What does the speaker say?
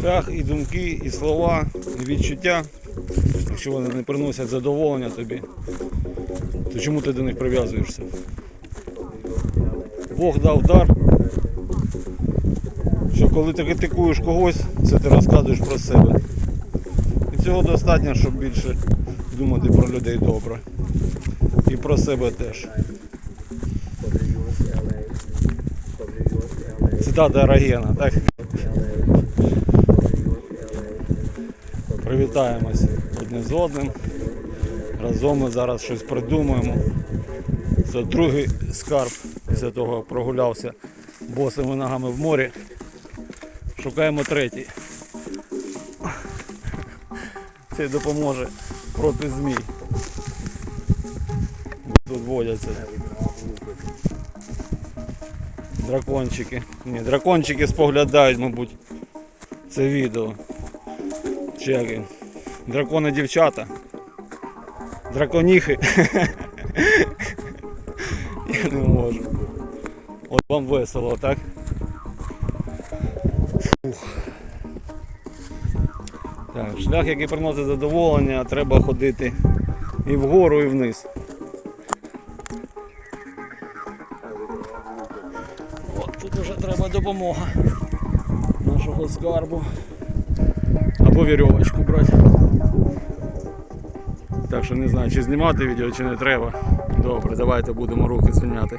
Шлях і думки, і слова, і відчуття, якщо вони не приносять задоволення тобі, то чому ти до них прив'язуєшся? Бог дав дар, що коли ти критикуєш когось, це ти розказуєш про себе. І цього достатньо, щоб більше думати про людей добре. І про себе теж. Цитата Арагена, так? Привітаємось одне з одним. Разом ми зараз щось придумаємо. Це другий скарб після того прогулявся босими ногами в морі. Шукаємо третій. Цей допоможе проти змій. Тут водяться. Дракончики. Ні, дракончики споглядають, мабуть, це відео. Чи як? Дракони дівчата. Драконіхи. Я не можу. От вам весело, так? Фух. Так, шлях, який приносить задоволення, треба ходити і вгору, і вниз. Тут вже треба допомога нашого скарбу. Або вірьовочку брати. Так що не знаю, чи знімати відео, чи не треба. Добре, давайте будемо руки звільняти.